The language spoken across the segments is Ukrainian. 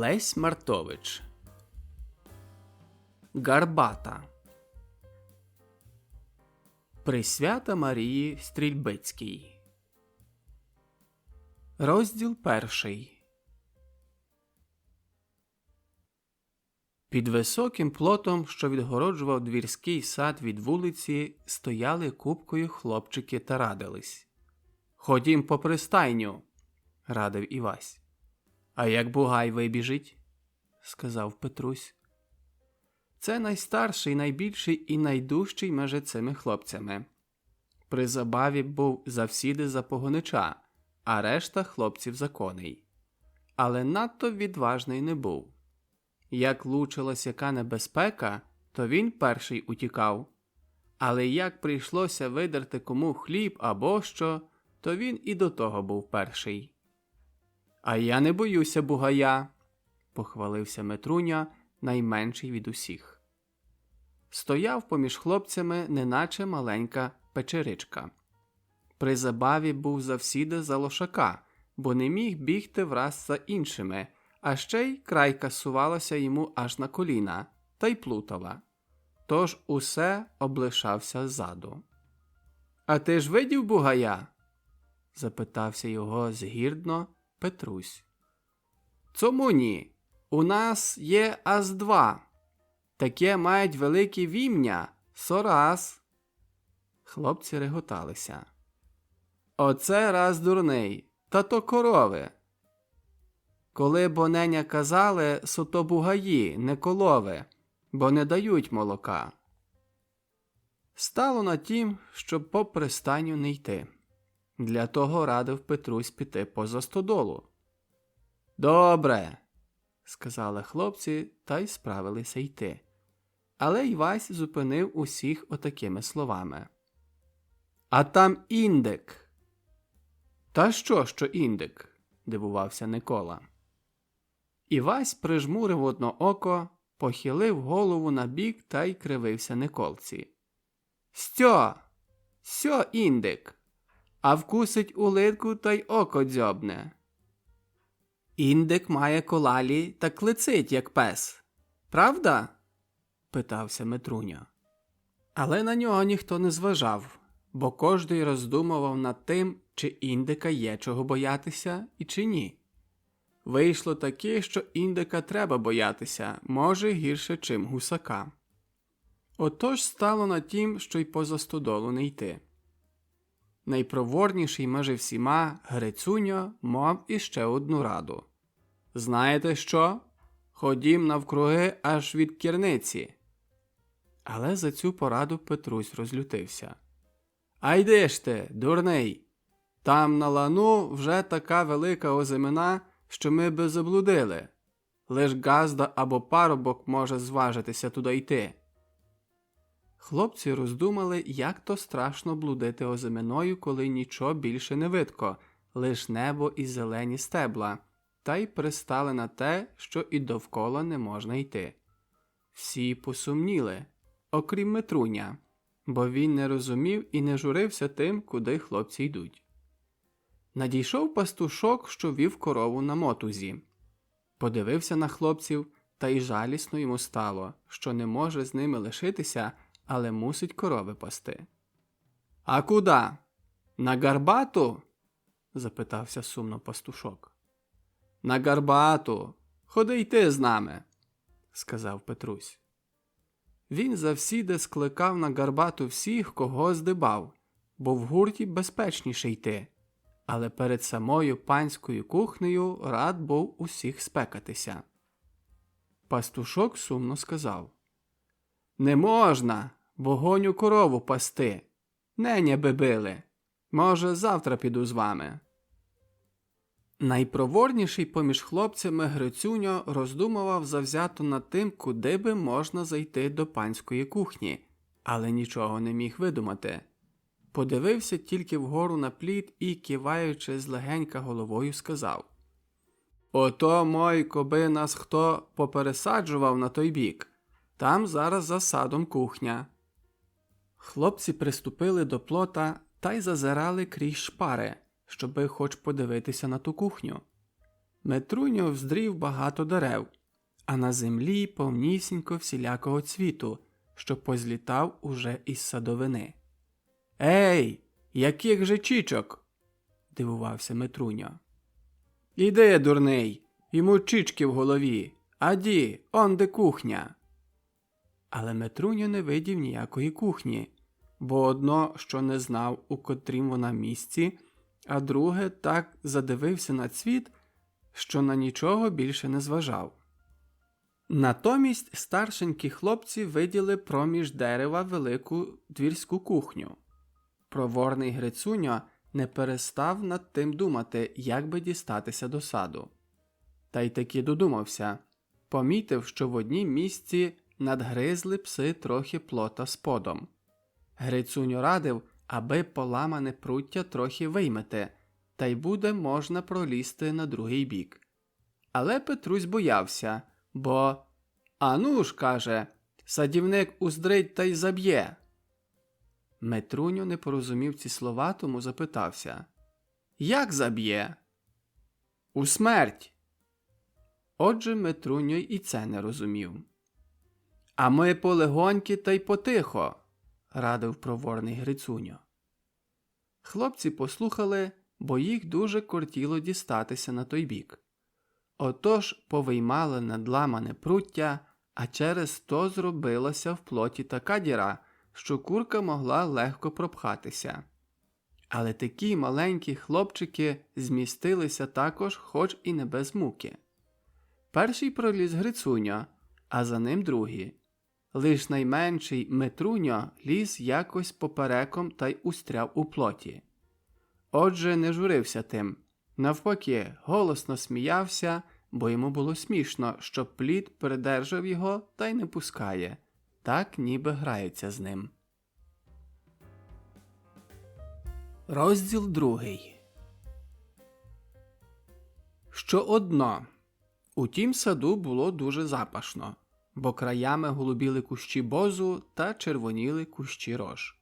Лесь Мартович Гарбата Присвята Марії Стрільбицькій Розділ перший Під високим плотом, що відгороджував двірський сад від вулиці, стояли купкою хлопчики та радились. Ходім по пристайню, радив Івась. А як бугай вибіжить? сказав Петрусь. Це найстарший, найбільший і найдужчий меже цими хлопцями. При забаві був завсіди за погонича, а решта хлопців за коней. Але надто відважний не був. Як лучилась яка небезпека, то він перший утікав. Але як прийшлося видерти кому хліб або що, то він і до того був перший. А я не боюся бугая, похвалився Метруня, найменший від усіх. Стояв поміж хлопцями, неначе маленька печеричка. При забаві був завсіди за лошака, бо не міг бігти враз за іншими, а ще й крайка сувалася йому аж на коліна та й плутала. Тож усе облишався ззаду. А ти ж видів бугая? запитався його згірдно Петрусь. Цому ні. У нас є аж два. Таке мають великі вім'я сораз. Хлопці реготалися. Оце раз дурний, та то корови. Коли боненя казали, сото бугаї, не колови, бо не дають молока. Стало на тім, щоб по пристанню не йти. Для того радив Петрусь піти поза стодолу. Добре, сказали хлопці та й справилися йти. Але Івась зупинив усіх отакими словами. А там індик. Та що, що індик? дивувався Никола. Івась прижмурив одно око, похилив голову на бік та й кривився Николці. Стьо, сьо індик, а вкусить улитку та й око дзьобне. Індик має колалі та клицить, як пес. Правда? питався Метруня. Але на нього ніхто не зважав, бо кожний роздумував над тим, чи індика є чого боятися і чи ні. Вийшло таке, що індика треба боятися, може гірше, чим гусака. Отож стало на тім, що й поза стодолу не йти. Найпроворніший меже всіма Грицуньо мав іще одну раду. Знаєте що? Ходім навкруги аж від кірниці. Але за цю пораду Петрусь розлютився. А йди ж ти, дурний. Там на лану вже така велика озимина, що ми би заблудили. Лиш газда або парубок може зважитися туди йти. Хлопці роздумали, як то страшно блудити озиминою, коли нічого більше не видко, лиш небо і зелені стебла, та й пристали на те, що і довкола не можна йти. Всі посумніли, окрім Метруня, бо він не розумів і не журився тим, куди хлопці йдуть. Надійшов пастушок, що вів корову на мотузі. Подивився на хлопців, та й жалісно йому стало, що не може з ними лишитися, але мусить корови пасти. А куда? На гарбату? запитався сумно пастушок. На гарбату. Ходи йти з нами, сказав Петрусь. Він завсіди скликав на гарбату всіх, кого здибав, бо в гурті безпечніше йти, але перед самою панською кухнею рад був усіх спекатися. Пастушок сумно сказав Не можна, бо гоню корову пасти. Неня би били. Може, завтра піду з вами. Найпроворніший поміж хлопцями Грицюньо роздумував завзято над тим, куди би можна зайти до панської кухні, але нічого не міг видумати. Подивився тільки вгору на плід і, киваючи злегенька головою, сказав Ото мой, коби нас хто попересаджував на той бік, там зараз за садом кухня. Хлопці приступили до плота та й зазирали крізь шпари щоби хоч подивитися на ту кухню. Метруньо вздрів багато дерев, а на землі повнісінько всілякого цвіту, що позлітав уже із садовини. Ей, яких же чічок? дивувався Метруньо. Іди, дурний, йому чічки в голові. Аді, он де кухня. Але Метруньо не видів ніякої кухні, бо одно, що не знав, у котрім вона місці, а друге так задивився на цвіт, що на нічого більше не зважав. Натомість старшенькі хлопці виділи проміж дерева велику двірську кухню. Проворний Грицуньо не перестав над тим думати, як би дістатися до саду. Та й таки додумався помітив, що в одній місці надгризли пси трохи плота сподом. Грицуньо радив, аби поламане пруття трохи виймете, та й буде можна пролізти на другий бік. Але Петрусь боявся, бо Ану ж, каже, садівник уздрить та й заб'є. Метруньо не порозумів ці слова, тому запитався Як заб'є? У смерть. Отже, Метруньо і це не розумів. А ми полегоньки та й потихо, радив проворний Грицуньо. Хлопці послухали, бо їх дуже кортіло дістатися на той бік. Отож повиймали надламане пруття, а через то зробилася в плоті така діра, що курка могла легко пропхатися. Але такі маленькі хлопчики змістилися також, хоч і не без муки. Перший проліз Грицуньо, а за ним другий. Лиш найменший Метруньо ліз якось попереком та й устряв у плоті. Отже, не журився тим. Навпаки, голосно сміявся, бо йому було смішно, що плід придержав його та й не пускає, так ніби грається з ним. Розділ другий. Що одно. У тім саду було дуже запашно, бо краями голубіли кущі бозу та червоніли кущі рож.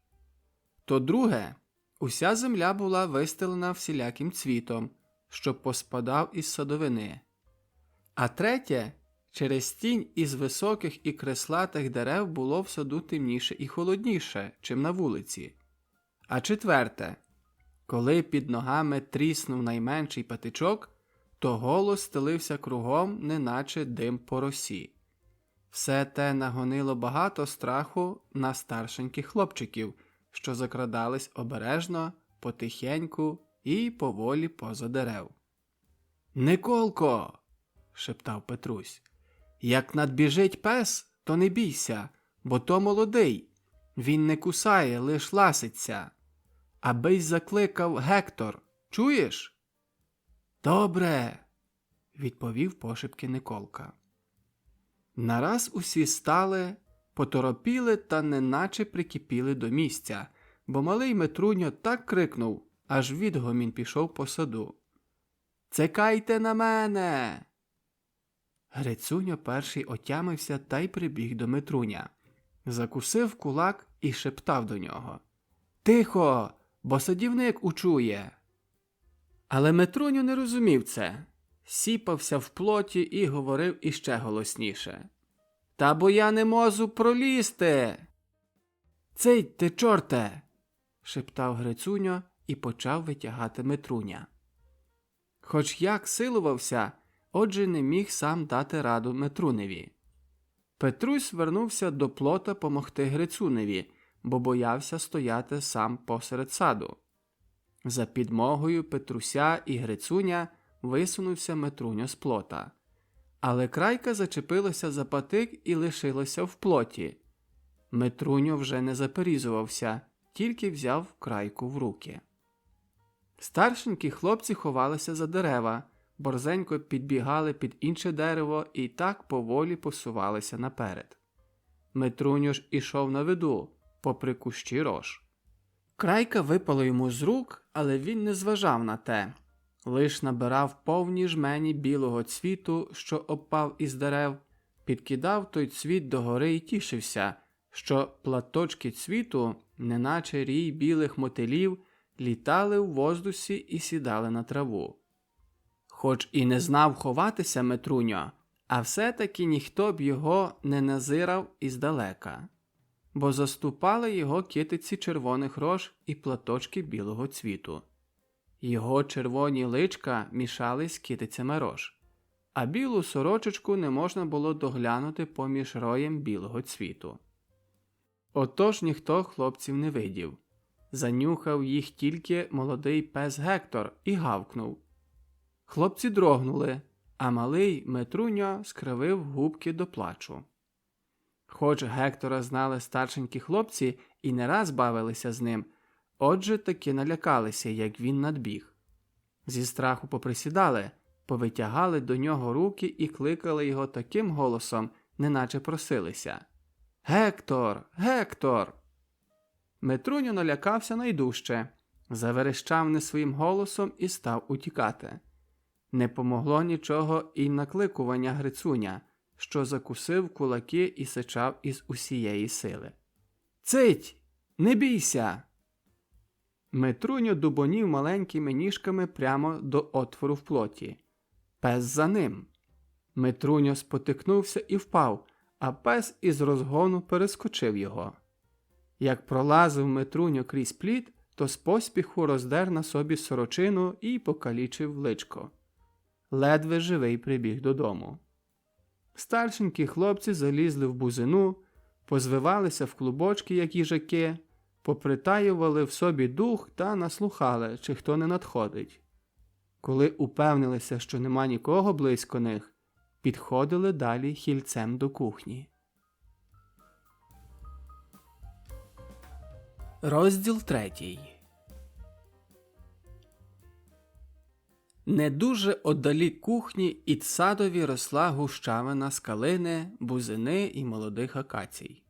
То друге, уся земля була вистелена всіляким цвітом, що поспадав із садовини. А третє, через тінь із високих і креслатих дерев було в саду темніше і холодніше, чим на вулиці. А четверте, коли під ногами тріснув найменший патичок, то голос стелився кругом, неначе дим по росі. Все те нагонило багато страху на старшеньких хлопчиків, що закрадались обережно, потихеньку і поволі поза дерев. Николко. шептав Петрусь. Як надбіжить пес, то не бійся, бо то молодий. Він не кусає, лиш ласиться. Абись закликав Гектор. Чуєш? Добре, відповів пошепки Николка. Нараз усі стали, поторопіли та неначе прикипіли до місця, бо малий Метруньо так крикнув, аж відгомін пішов по саду. Цекайте на мене. Грицуньо перший отямився та й прибіг до Метруня. Закусив кулак і шептав до нього Тихо, бо садівник учує. Але Метруню не розумів це, сіпався в плоті і говорив іще голосніше. Та бо я не можу пролізти. Цей ти, чорте. шептав Грицуньо і почав витягати Метруня. Хоч як силувався, отже не міг сам дати раду Метруневі. Петрусь вернувся до плота помогти Грицуневі, бо боявся стояти сам посеред саду. За підмогою Петруся і Грицуня висунувся Метруня з плота. Але крайка зачепилася за патик і лишилася в плоті. Метруньо вже не заперізувався, тільки взяв крайку в руки. Старшенькі хлопці ховалися за дерева, борзенько підбігали під інше дерево і так поволі посувалися наперед. Метруньо ж ішов на виду, попри кущі рож. Крайка випала йому з рук, але він не зважав на те, лиш набирав повні жмені білого цвіту, що опав із дерев, підкидав той цвіт догори і тішився, що платочки цвіту, неначе рій білих мотилів, літали в воздусі і сідали на траву. Хоч і не знав ховатися Метруньо, а все-таки ніхто б його не назирав іздалека, бо заступали його китиці червоних рож і платочки білого цвіту. Його червоні личка мішались з китицями рож, а білу сорочечку не можна було доглянути поміж роєм білого цвіту. Отож ніхто хлопців не видів. Занюхав їх тільки молодий пес Гектор і гавкнув. Хлопці дрогнули, а малий Метруньо скривив губки до плачу. Хоч Гектора знали старшенькі хлопці і не раз бавилися з ним, отже таки налякалися, як він надбіг. Зі страху поприсідали, повитягали до нього руки і кликали його таким голосом, неначе просилися. Гектор, Гектор. Метруньо налякався найдужче, заверещав не своїм голосом і став утікати. Не помогло нічого і накликування Грицуня, що закусив кулаки і сичав із усієї сили. Цить! Не бійся! Метруньо дубонів маленькими ніжками прямо до отвору в плоті. Пес за ним. Метруньо спотикнувся і впав, а пес із розгону перескочив його. Як пролазив Метруньо крізь плід, то з поспіху роздер на собі сорочину і покалічив личко. Ледве живий прибіг додому. Старшенькі хлопці залізли в бузину, позвивалися в клубочки, як їжаки, попритаювали в собі дух та наслухали, чи хто не надходить. Коли упевнилися, що нема нікого близько них, підходили далі хільцем до кухні. Розділ третій. Не дуже оддалік кухні і садові росла гущавина з калини, бузини і молодих акацій.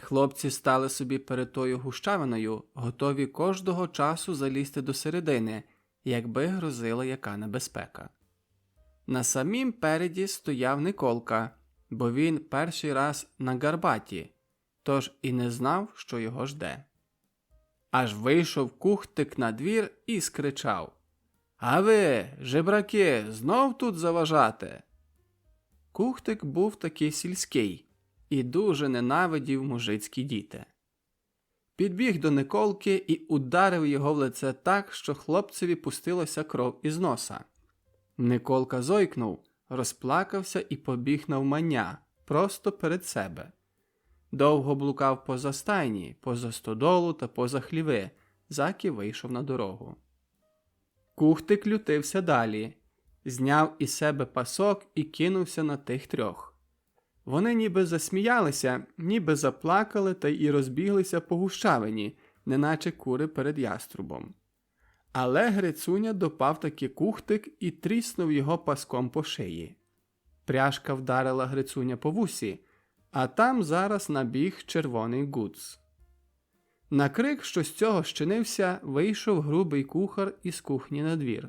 Хлопці стали собі перед тою гущавиною, готові кожного часу залізти до середини, якби грозила яка небезпека. На самім переді стояв Николка, бо він перший раз на гарбаті, тож і не знав, що його жде. Аж вийшов кухтик на двір і скричав А ви, жебраки, знов тут заважати? Кухтик був такий сільський і дуже ненавидів мужицькі діти. Підбіг до Николки і ударив його в лице так, що хлопцеві пустилася кров із носа. Николка зойкнув, розплакався і побіг навмання просто перед себе. Довго блукав поза стайні, поза стодолу та поза хліви, заки вийшов на дорогу. Кухтик лютився далі, зняв із себе пасок і кинувся на тих трьох. Вони ніби засміялися, ніби заплакали та й розбіглися по гущавині, неначе кури перед яструбом. Але Грицуня допав таки кухтик і тріснув його паском по шиї. Пряжка вдарила Грицуня по вусі, а там зараз набіг червоний гуц. На крик, що з цього щинився, вийшов грубий кухар із кухні на двір.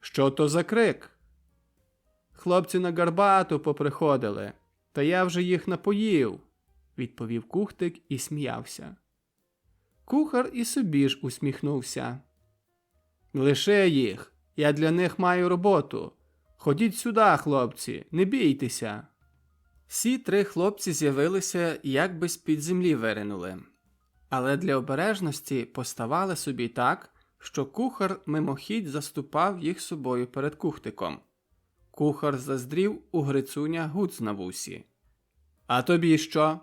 Що то за крик? Хлопці на гарбату поприходили, та я вже їх напоїв, відповів кухтик і сміявся. Кухар і собі ж усміхнувся. Лише їх, я для них маю роботу. Ходіть сюди, хлопці, не бійтеся. Всі три хлопці з'явилися, як би з-під землі виринули, але для обережності поставали собі так, що кухар мимохідь заступав їх собою перед кухтиком. Кухар заздрів у Грицуня гуц на вусі. А тобі що?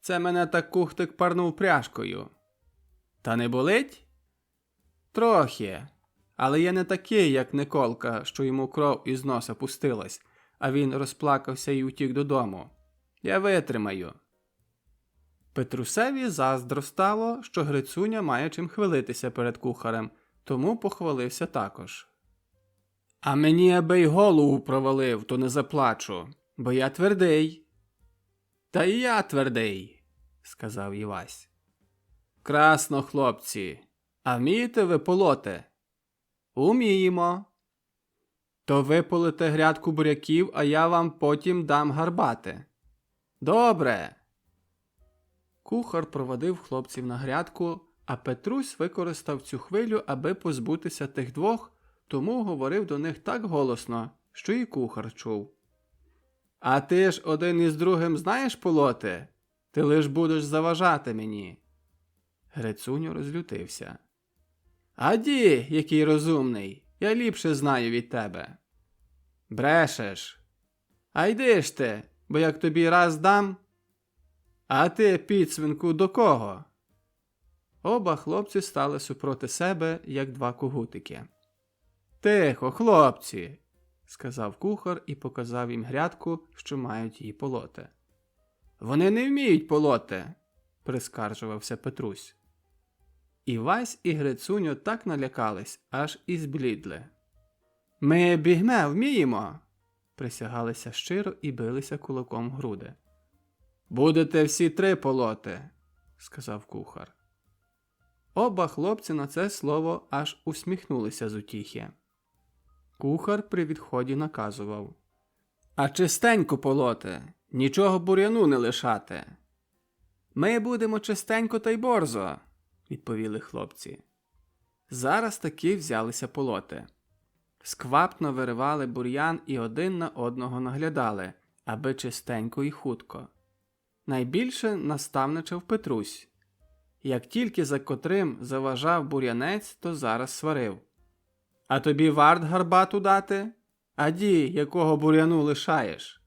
Це мене так кухтик парнув пряжкою. Та не болить? Трохи. Але я не такий, як Николка, що йому кров із носа пустилась, а він розплакався і утік додому. Я витримаю. Петрусеві заздро стало, що Грицуня має чим хвилитися перед кухарем, тому похвалився також. А мені аби й голову провалив, то не заплачу, бо я твердий. Та й я твердий, сказав Івась. Красно, хлопці, а вмієте ви полоти? Уміємо. То ви полите грядку буряків, а я вам потім дам гарбати. Добре. Кухар проводив хлопців на грядку, а Петрусь використав цю хвилю, аби позбутися тих двох, тому говорив до них так голосно, що і кухар чув. А ти ж один із другим знаєш полоти? Ти лиш будеш заважати мені. Грицуню розлютився. Аді, який розумний, я ліпше знаю від тебе. Брешеш. А йди ж ти, бо як тобі раз дам. А ти, підсвинку, до кого? Оба хлопці стали супроти себе, як два когутики. Тихо, хлопці, сказав кухар і показав їм грядку, що мають її полоти. Вони не вміють полоти, прискаржувався Петрусь. І Вась і Грицуньо так налякались, аж і зблідли. Ми бігме вміємо, присягалися щиро і билися кулаком груди. Будете всі три полоти, сказав кухар. Оба хлопці на це слово аж усміхнулися з утіхи. Кухар при відході наказував А чистенько полоти, нічого бур'яну не лишати. Ми будемо чистенько та й борзо, відповіли хлопці. Зараз таки взялися полоти. Сквапно виривали бур'ян і один на одного наглядали, аби чистенько і хутко. Найбільше наставничав Петрусь. Як тільки за котрим заважав бур'янець, то зараз сварив. А тобі варт гарбату дати? Аді, якого бур'яну лишаєш?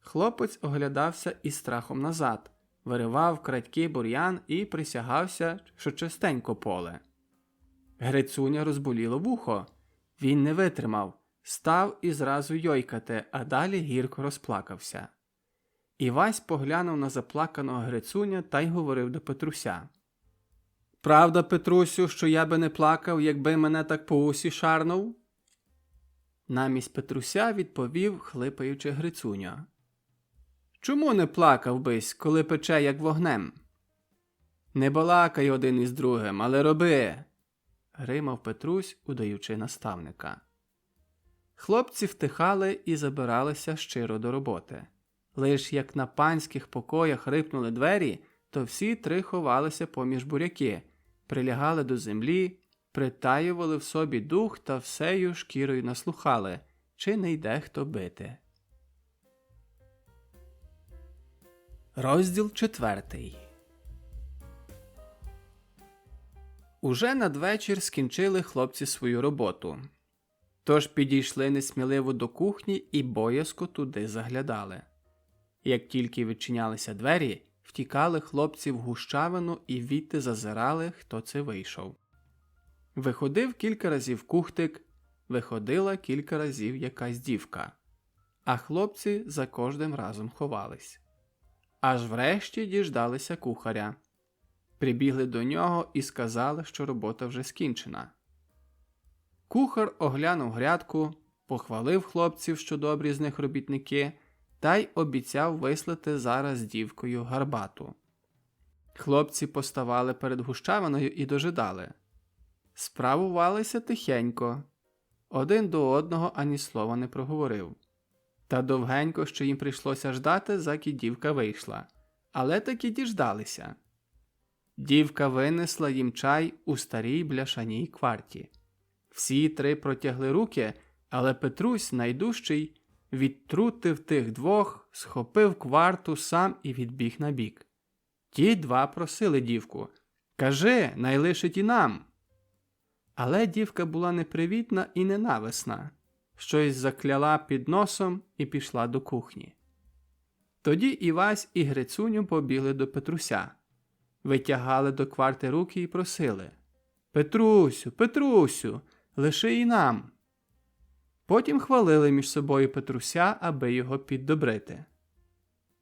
Хлопець оглядався із страхом назад, виривав крадький бур'ян і присягався, що чистенько поле. Грицуня розболіло вухо. Він не витримав, став і зразу йойкати, а далі гірко розплакався. Івась поглянув на заплаканого Грицуня та й говорив до Петруся. Правда, Петрусю, що я би не плакав, якби мене так по усі шарнув? Намість Петруся відповів, хлипаючи Грицуня. Чому не плакав бись, коли пече, як вогнем? Не балакай один із другим, але роби. гримав Петрусь, удаючи наставника. Хлопці втихали і забиралися щиро до роботи. Лиш як на панських покоях рипнули двері, то всі три ховалися поміж буряки, прилягали до землі, притаювали в собі дух та всею шкірою наслухали, чи не йде хто бити. Розділ четвертий. Уже надвечір скінчили хлопці свою роботу. Тож підійшли несміливо до кухні і боязко туди заглядали. Як тільки відчинялися двері, втікали хлопці в гущавину і відти зазирали, хто це вийшов. Виходив кілька разів кухтик, виходила кілька разів якась дівка, а хлопці за кожним разом ховались. Аж врешті діждалися кухаря. Прибігли до нього і сказали, що робота вже скінчена. Кухар оглянув грядку, похвалив хлопців, що добрі з них робітники та й обіцяв вислати зараз дівкою гарбату. Хлопці поставали перед гущавиною і дожидали. Справувалися тихенько. Один до одного ані слова не проговорив. Та довгенько, що їм прийшлося ждати, заки дівка вийшла, але таки діждалися. Дівка винесла їм чай у старій бляшаній кварті. Всі три протягли руки, але Петрусь, найдужчий, відтрутив тих двох, схопив кварту сам і відбіг на бік. Ті два просили дівку Кажи, найлишить і нам. Але дівка була непривітна і ненависна, щось закляла під носом і пішла до кухні. Тоді Івась і Грицуню побігли до Петруся, витягали до кварти руки і просили Петрусю, Петрусю, лиши і нам. Потім хвалили між собою Петруся, аби його піддобрити.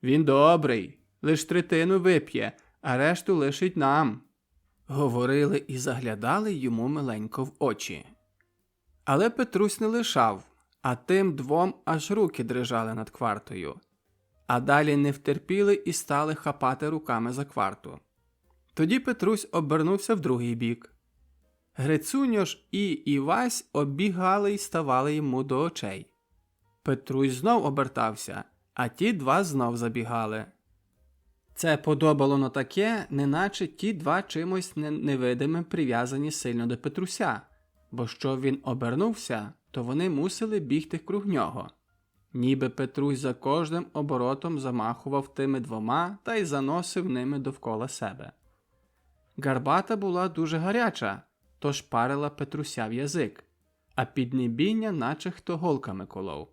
Він добрий, лиш третину вип'є, а решту лишить нам. Говорили і заглядали йому миленько в очі. Але Петрусь не лишав, а тим двом аж руки дрижали над квартою, а далі не втерпіли і стали хапати руками за кварту. Тоді Петрусь обернувся в другий бік. Грицуньо ж і Івась оббігали й ставали йому до очей. Петрусь знов обертався, а ті два знов забігали. Це подобало на таке, неначе ті два чимось не- невидимим прив'язані сильно до Петруся, бо що він обернувся, то вони мусили бігти круг нього. Ніби Петрусь за кожним оборотом замахував тими двома та й заносив ними довкола себе. Гарбата була дуже гаряча, тож парила Петруся в язик, а піднебіння наче хто голками колов.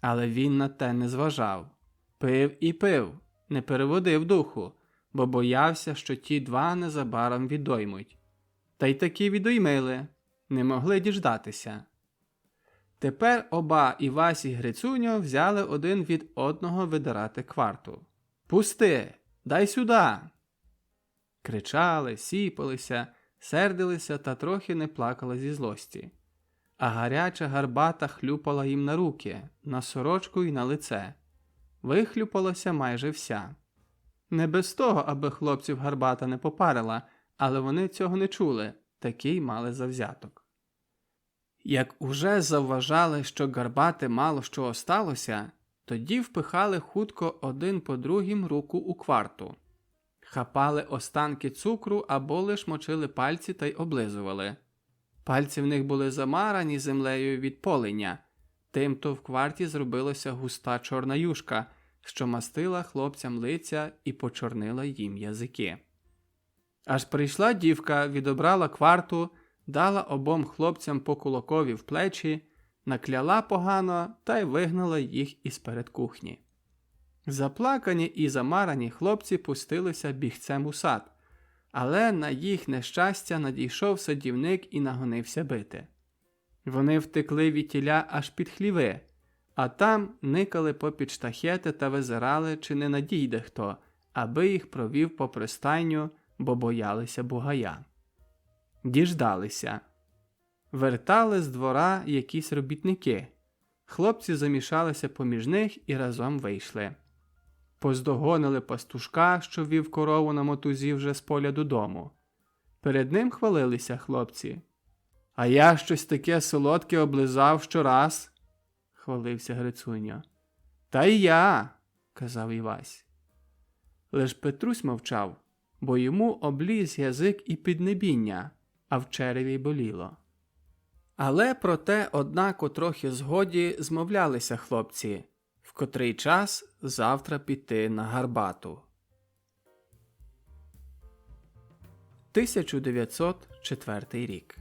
Але він на те не зважав. Пив і пив, не переводив духу, бо боявся, що ті два незабаром відоймуть. Та й таки відоймили, не могли діждатися. Тепер оба Івась і Грицуньо взяли один від одного видирати кварту. Пусти, дай сюди. Кричали, сіпалися, сердилися та трохи не плакали зі злості. А гаряча гарбата хлюпала їм на руки, на сорочку і на лице. Вихлюпалася майже вся. Не без того, аби хлопців гарбата не попарила, але вони цього не чули, такий мали завзяток. Як уже завважали, що гарбати мало що осталося, тоді впихали хутко один по другім руку у кварту, хапали останки цукру або лиш мочили пальці та й облизували. Пальці в них були замарані землею від полення, тимто в кварті зробилася густа чорна юшка, що мастила хлопцям лиця і почорнила їм язики. Аж прийшла дівка, відобрала кварту, дала обом хлопцям по кулакові в плечі, накляла погано та й вигнала їх із перед кухні. Заплакані і замарані хлопці пустилися бігцем у сад, але на їх нещастя надійшов садівник і нагонився бити. Вони втекли від тіля аж під хліви, а там никали попід штахети та визирали, чи не надійде хто, аби їх провів по пристайню, бо боялися бугая. Діждалися. Вертали з двора якісь робітники. Хлопці замішалися поміж них і разом вийшли. Поздогонили пастушка, що вів корову на мотузі вже з поля додому. Перед ним хвалилися хлопці. А я щось таке солодке облизав щораз, хвалився Грицуня. Та й я, казав Івась. Лиш Петрусь мовчав, бо йому обліз язик і піднебіння, а в череві боліло. Але проте, однако, трохи згоді змовлялися хлопці, в котрий час завтра піти на гарбату. 1904 рік.